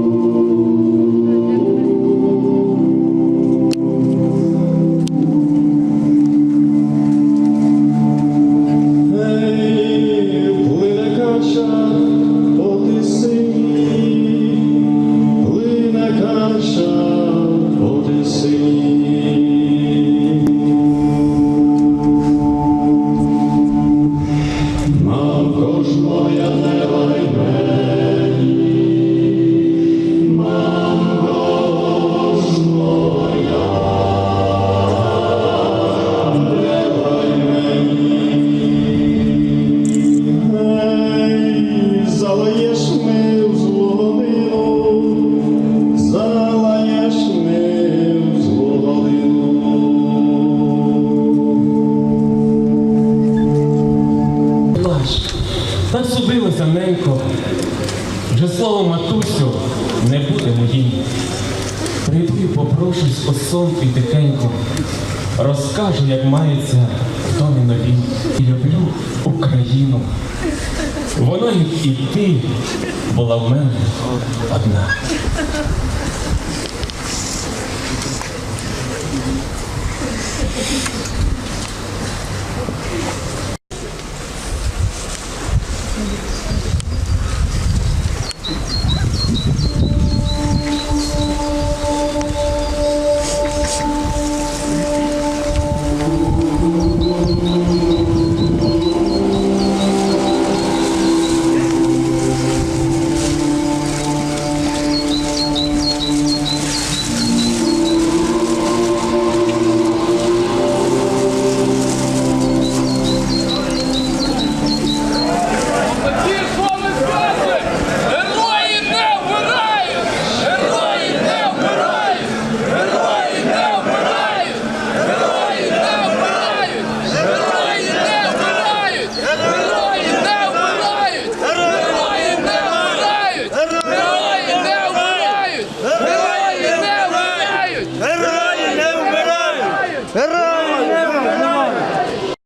Ей, плине кача по тисині, плине кача по тисині. Мамко ж моя не лай так ненько. Вже слово матусю не буде моїм. Прийду і попрошусь о сон і тихенько. Розкажу, як мається в домі нові. І люблю Україну. Вона, як і ти, була в мене одна.